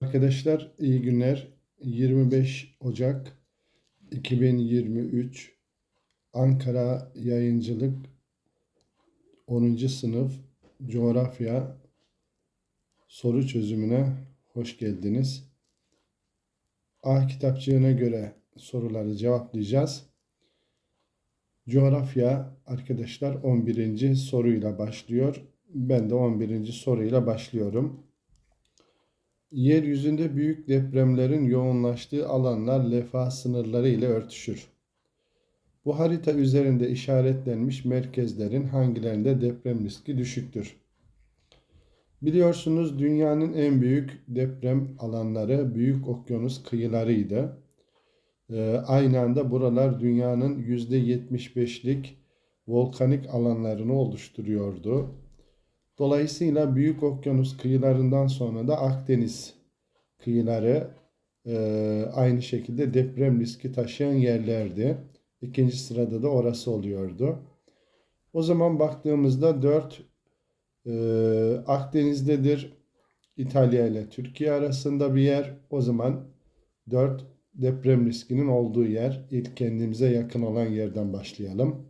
Arkadaşlar iyi günler. 25 Ocak 2023 Ankara Yayıncılık 10. sınıf coğrafya soru çözümüne hoş geldiniz. A kitapçığına göre soruları cevaplayacağız. Coğrafya arkadaşlar 11. soruyla başlıyor. Ben de 11. soruyla başlıyorum. Yeryüzünde büyük depremlerin yoğunlaştığı alanlar lefa sınırları ile örtüşür. Bu harita üzerinde işaretlenmiş merkezlerin hangilerinde deprem riski düşüktür? Biliyorsunuz dünyanın en büyük deprem alanları büyük okyanus kıyılarıydı. Ee, aynı anda buralar dünyanın %75'lik volkanik alanlarını oluşturuyordu. Dolayısıyla Büyük Okyanus kıyılarından sonra da Akdeniz kıyıları e, aynı şekilde deprem riski taşıyan yerlerdi. İkinci sırada da orası oluyordu. O zaman baktığımızda 4 e, Akdeniz'dedir. İtalya ile Türkiye arasında bir yer. O zaman 4 deprem riskinin olduğu yer. İlk kendimize yakın olan yerden başlayalım.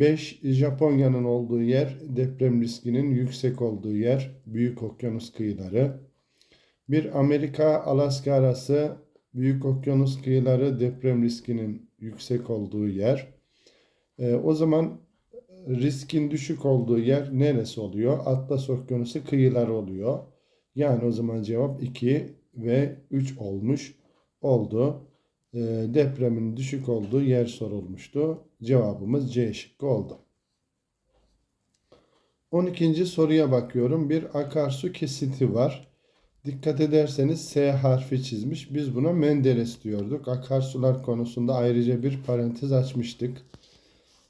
5. Japonya'nın olduğu yer, deprem riskinin yüksek olduğu yer, Büyük Okyanus kıyıları. 1. Amerika, Alaska arası Büyük Okyanus kıyıları deprem riskinin yüksek olduğu yer. E, o zaman riskin düşük olduğu yer neresi oluyor? Atlas Okyanusu kıyıları oluyor. Yani o zaman cevap 2 ve 3 olmuş oldu. E, depremin düşük olduğu yer sorulmuştu. Cevabımız C şıkkı oldu. 12. soruya bakıyorum. Bir akarsu kesinti var. Dikkat ederseniz S harfi çizmiş. Biz buna Menderes diyorduk. Akarsular konusunda ayrıca bir parantez açmıştık.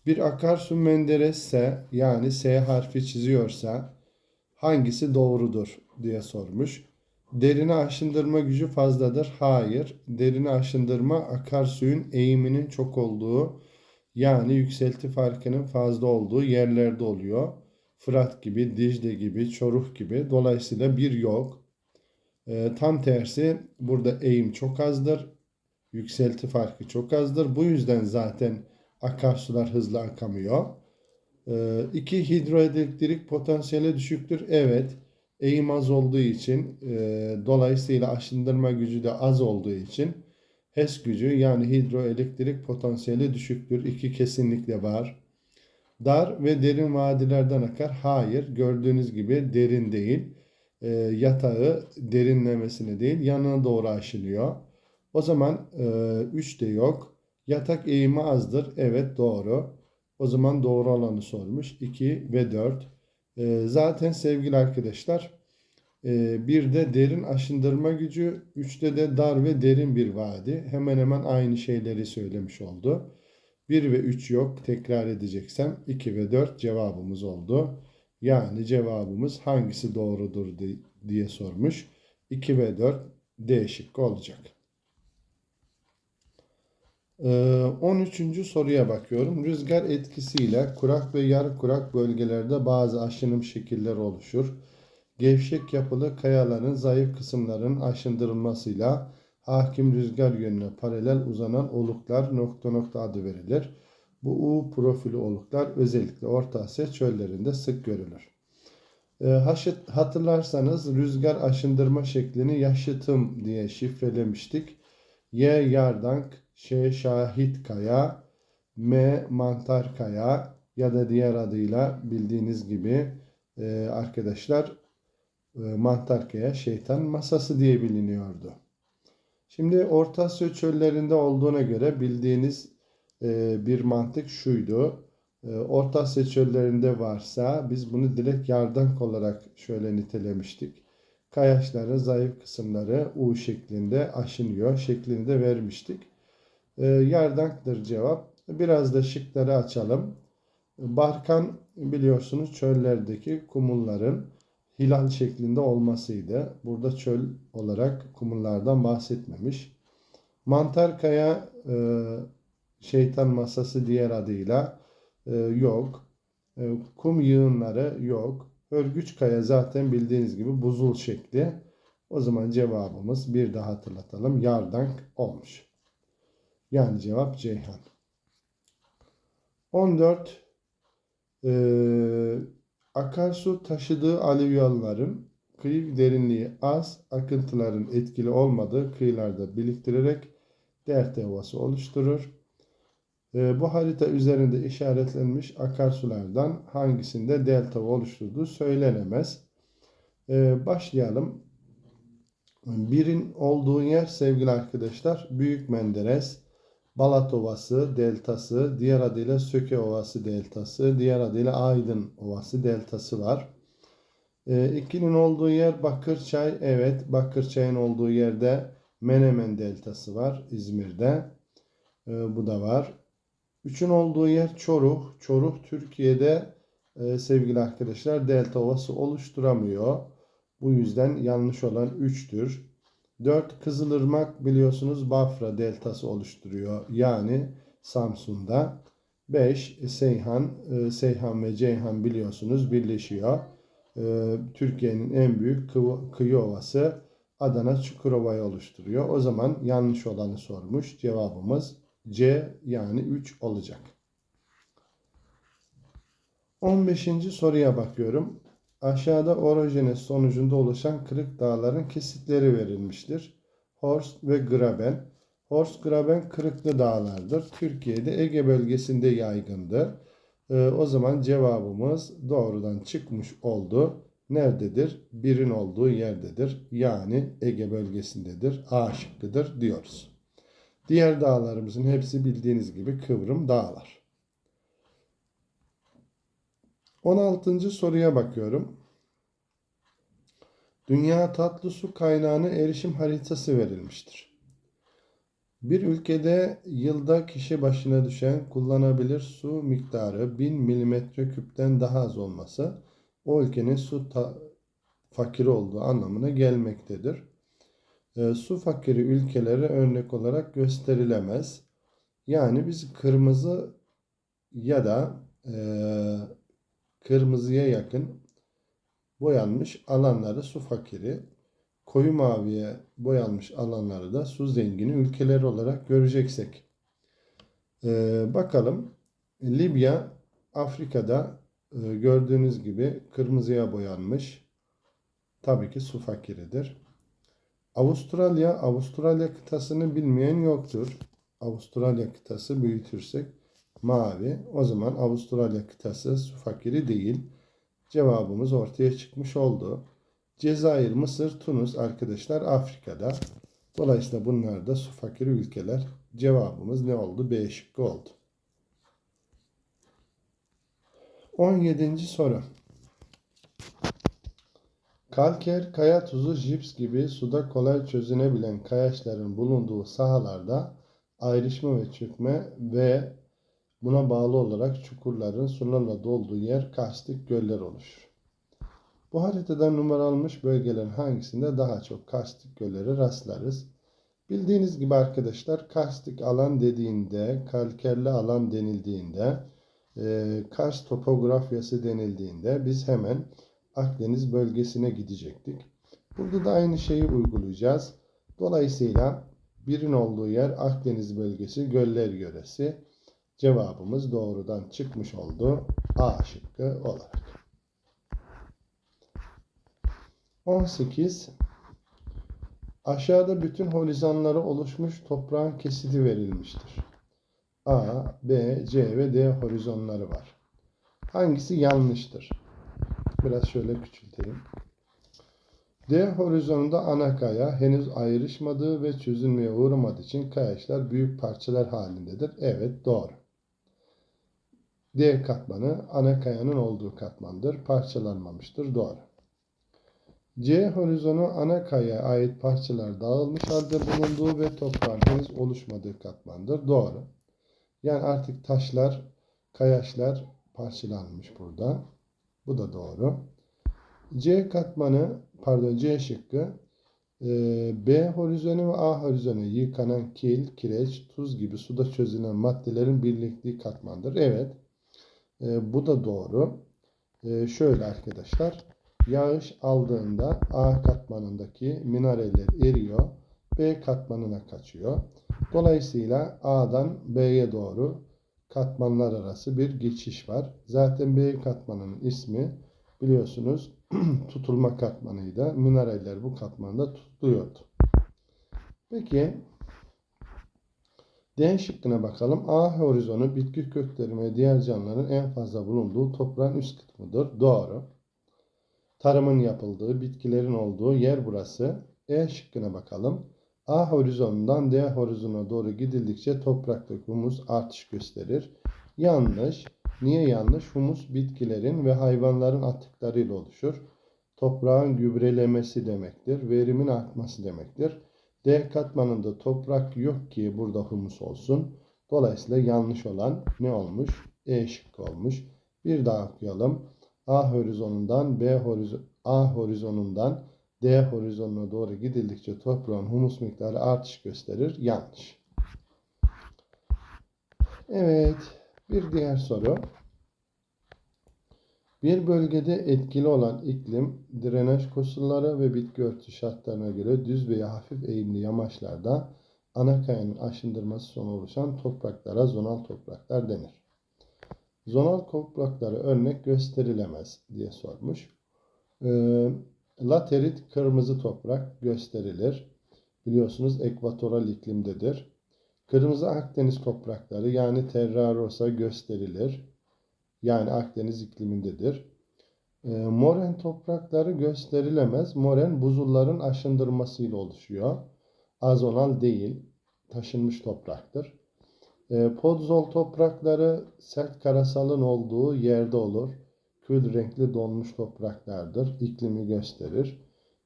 Bir akarsu Menderes'se yani S harfi çiziyorsa hangisi doğrudur diye sormuş. Derine aşındırma gücü fazladır. Hayır. Derine aşındırma akarsuyun eğiminin çok olduğu yani yükselti farkının fazla olduğu yerlerde oluyor. Fırat gibi, Dicle gibi, Çoruh gibi. Dolayısıyla bir yok. E, tam tersi burada eğim çok azdır. Yükselti farkı çok azdır. Bu yüzden zaten akarsular hızlı akamıyor. E, iki hidroelektrik potansiyeli düşüktür. Evet. Eğim az olduğu için e, dolayısıyla aşındırma gücü de az olduğu için HES gücü yani hidroelektrik potansiyeli düşüktür. İki kesinlikle var. Dar ve derin vadilerden akar. Hayır. Gördüğünüz gibi derin değil. E, yatağı derinlemesine değil yanına doğru aşılıyor. O zaman 3 e, de yok. Yatak eğimi azdır. Evet doğru. O zaman doğru olanı sormuş. 2 ve 4. E, zaten sevgili arkadaşlar ee, bir de derin aşındırma gücü, üçte de dar ve derin bir vadi. Hemen hemen aynı şeyleri söylemiş oldu. 1 ve 3 yok. Tekrar edeceksem 2 ve 4 cevabımız oldu. Yani cevabımız hangisi doğrudur diye sormuş. 2 ve 4 D şıkkı olacak. 13. Ee, soruya bakıyorum. Rüzgar etkisiyle kurak ve yarı kurak bölgelerde bazı aşınım şekilleri oluşur gevşek yapılı kayaların zayıf kısımların aşındırılmasıyla hakim rüzgar yönüne paralel uzanan oluklar nokta nokta adı verilir. Bu U profili oluklar özellikle Orta Asya çöllerinde sık görülür. E, hatırlarsanız rüzgar aşındırma şeklini yaşıtım diye şifrelemiştik. Y yardank, Ş şahit kaya, M mantar kaya ya da diğer adıyla bildiğiniz gibi e, arkadaşlar e, Mantarkaya şeytan masası diye biliniyordu. Şimdi Orta Asya çöllerinde olduğuna göre bildiğiniz e, bir mantık şuydu. E, Orta Asya çöllerinde varsa biz bunu direkt yardank olarak şöyle nitelemiştik. Kayaçların zayıf kısımları U şeklinde aşınıyor şeklini de Yardanktır cevap. Biraz da şıkları açalım. Barkan biliyorsunuz çöllerdeki kumulların hilal şeklinde olmasıydı. Burada çöl olarak kumullardan bahsetmemiş. Mantar kaya e, şeytan masası diğer adıyla e, yok. E, kum yığınları yok. Örgüç kaya zaten bildiğiniz gibi buzul şekli. O zaman cevabımız bir daha hatırlatalım. Yardank olmuş. Yani cevap Ceyhan. 14. Ee, akarsu taşıdığı alüvyonların kıyı derinliği az, akıntıların etkili olmadığı kıyılarda biriktirerek delta ovası oluşturur. Ee, bu harita üzerinde işaretlenmiş akarsulardan hangisinde delta oluşturduğu söylenemez. Ee, başlayalım. Birin olduğu yer sevgili arkadaşlar Büyük Menderes, Balat Ovası deltası, diğer adıyla Söke Ovası deltası, diğer adıyla Aydın Ovası deltası var. E, ikinin olduğu yer Bakırçay. Evet, Bakırçay'ın olduğu yerde Menemen deltası var İzmir'de. E, bu da var. Üçün olduğu yer Çoruh. Çoruh Türkiye'de e, sevgili arkadaşlar delta ovası oluşturamıyor. Bu yüzden yanlış olan 3'tür. 4 Kızılırmak biliyorsunuz Bafra deltası oluşturuyor. Yani Samsun'da. 5 Seyhan, e, Seyhan ve Ceyhan biliyorsunuz birleşiyor. E, Türkiye'nin en büyük kıyı ovası Adana Çukurova'yı oluşturuyor. O zaman yanlış olanı sormuş. Cevabımız C yani 3 olacak. 15. soruya bakıyorum. Aşağıda orojenes sonucunda oluşan kırık dağların kesitleri verilmiştir. Horst ve Graben. Horst Graben kırıklı dağlardır. Türkiye'de Ege bölgesinde yaygındır. Ee, o zaman cevabımız doğrudan çıkmış oldu. Nerededir? Birin olduğu yerdedir. Yani Ege bölgesindedir. A şıkkıdır diyoruz. Diğer dağlarımızın hepsi bildiğiniz gibi kıvrım dağlar. 16. soruya bakıyorum. Dünya tatlı su kaynağına erişim haritası verilmiştir. Bir ülkede yılda kişi başına düşen kullanabilir su miktarı 1000 milimetre küpten daha az olması o ülkenin su fakiri olduğu anlamına gelmektedir. E, su fakiri ülkelere örnek olarak gösterilemez. Yani biz kırmızı ya da e, kırmızıya yakın boyanmış alanları su fakiri, koyu maviye boyanmış alanları da su zengini ülkeler olarak göreceksek. Ee, bakalım Libya Afrika'da e, gördüğünüz gibi kırmızıya boyanmış. Tabii ki su fakiridir. Avustralya, Avustralya kıtasını bilmeyen yoktur. Avustralya kıtası büyütürsek mavi. O zaman Avustralya kıtası su fakiri değil. Cevabımız ortaya çıkmış oldu. Cezayir, Mısır, Tunus arkadaşlar Afrika'da. Dolayısıyla bunlar da su fakiri ülkeler. Cevabımız ne oldu? B şıkkı oldu. 17. soru. Kalker, kaya tuzu, jips gibi suda kolay çözünebilen kayaçların bulunduğu sahalarda ayrışma ve çökme ve Buna bağlı olarak çukurların sularla dolduğu yer karstik göller oluşur. Bu haritada numaralanmış bölgelerin hangisinde daha çok karstik göllere rastlarız? Bildiğiniz gibi arkadaşlar karstik alan dediğinde, kalkerli alan denildiğinde, e, Kars topografyası denildiğinde biz hemen Akdeniz bölgesine gidecektik. Burada da aynı şeyi uygulayacağız. Dolayısıyla birin olduğu yer Akdeniz bölgesi, göller yöresi. Cevabımız doğrudan çıkmış oldu. A şıkkı olarak. 18. Aşağıda bütün holizanları oluşmuş toprağın kesiti verilmiştir. A, B, C ve D horizonları var. Hangisi yanlıştır? Biraz şöyle küçülteyim. D horizonunda ana kaya henüz ayrışmadığı ve çözülmeye uğramadığı için kayaçlar büyük parçalar halindedir. Evet doğru. D katmanı ana kayanın olduğu katmandır. Parçalanmamıştır. Doğru. C horizonu ana kayaya ait parçalar dağılmış halde bulunduğu ve toprağın henüz oluşmadığı katmandır. Doğru. Yani artık taşlar, kayaçlar parçalanmış burada. Bu da doğru. C katmanı, pardon C şıkkı e, B horizonu ve A horizonu yıkanan kil, kireç, tuz gibi suda çözülen maddelerin birlikliği katmandır. Evet. E, bu da doğru. E, şöyle arkadaşlar. Yağış aldığında A katmanındaki minareller eriyor. B katmanına kaçıyor. Dolayısıyla A'dan B'ye doğru katmanlar arası bir geçiş var. Zaten B katmanının ismi biliyorsunuz tutulma katmanıydı. Minareller bu katmanda tutuluyordu. Peki D şıkkına bakalım. A horizonu bitki kökleri ve diğer canlıların en fazla bulunduğu toprağın üst kısmıdır. Doğru. Tarımın yapıldığı, bitkilerin olduğu yer burası. E şıkkına bakalım. A horizonundan D horizonuna doğru gidildikçe topraktaki humus artış gösterir. Yanlış. Niye yanlış? Humus bitkilerin ve hayvanların atıklarıyla oluşur. Toprağın gübrelemesi demektir. Verimin artması demektir. D katmanında toprak yok ki burada humus olsun. Dolayısıyla yanlış olan ne olmuş? E şıkkı olmuş. Bir daha okuyalım. A horizonundan B horizon A horizonundan D horizonuna doğru gidildikçe toprağın humus miktarı artış gösterir. Yanlış. Evet. Bir diğer soru. Bir bölgede etkili olan iklim, drenaj koşulları ve bitki örtüsü şartlarına göre düz veya hafif eğimli yamaçlarda ana kayanın aşındırması sonucu oluşan topraklara zonal topraklar denir. Zonal toprakları örnek gösterilemez diye sormuş. Ee, laterit kırmızı toprak gösterilir. Biliyorsunuz ekvatoral iklimdedir. Kırmızı Akdeniz toprakları yani terra rosa gösterilir. Yani Akdeniz iklimindedir. E, moren toprakları gösterilemez. Moren buzulların aşındırmasıyla oluşuyor. Azonal değil, taşınmış topraktır. E, podzol toprakları sert karasalın olduğu yerde olur. Kül renkli donmuş topraklardır. İklimi gösterir.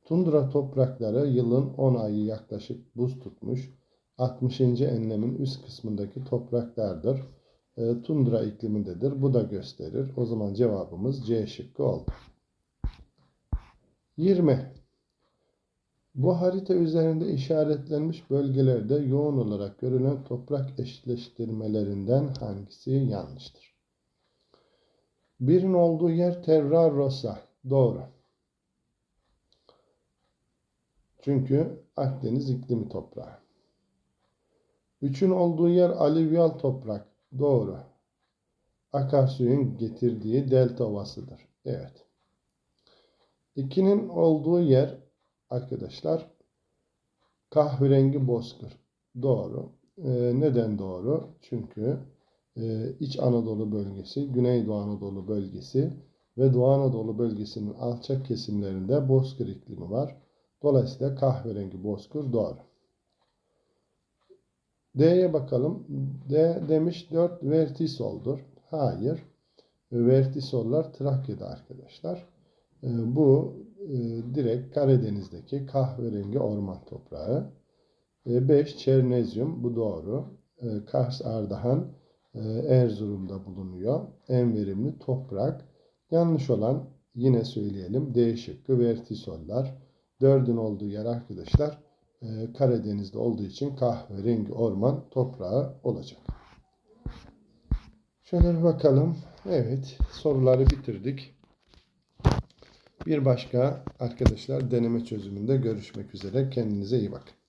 Tundra toprakları yılın 10 ayı yaklaşık buz tutmuş 60. enlemin üst kısmındaki topraklardır. E, tundra iklimindedir. Bu da gösterir. O zaman cevabımız C şıkkı oldu. 20. Bu harita üzerinde işaretlenmiş bölgelerde yoğun olarak görülen toprak eşleştirmelerinden hangisi yanlıştır? Birin olduğu yer Terra Rosa. Doğru. Çünkü Akdeniz iklimi toprağı. Üçün olduğu yer alüvyal toprak. Doğru. Akarsuyun getirdiği delta ovasıdır. Evet. İkinin olduğu yer arkadaşlar kahverengi bozkır. Doğru. Ee, neden doğru? Çünkü e, İç Anadolu bölgesi, Güneydoğu Anadolu bölgesi ve Doğu Anadolu bölgesinin alçak kesimlerinde bozkır iklimi var. Dolayısıyla kahverengi bozkır doğru. D'ye bakalım. D demiş 4 vertisoldur. Hayır. Vertisollar Trakya'da arkadaşlar. Ee, bu e, direkt Karadeniz'deki kahverengi orman toprağı. 5 Çernezyum bu doğru. Ee, Kars Ardahan e, Erzurum'da bulunuyor. En verimli toprak. Yanlış olan yine söyleyelim D şıkkı vertisoller. Dördün olduğu yer arkadaşlar Karadeniz'de olduğu için kahverengi orman toprağı olacak. Şöyle bir bakalım. Evet soruları bitirdik. Bir başka arkadaşlar deneme çözümünde görüşmek üzere. Kendinize iyi bakın.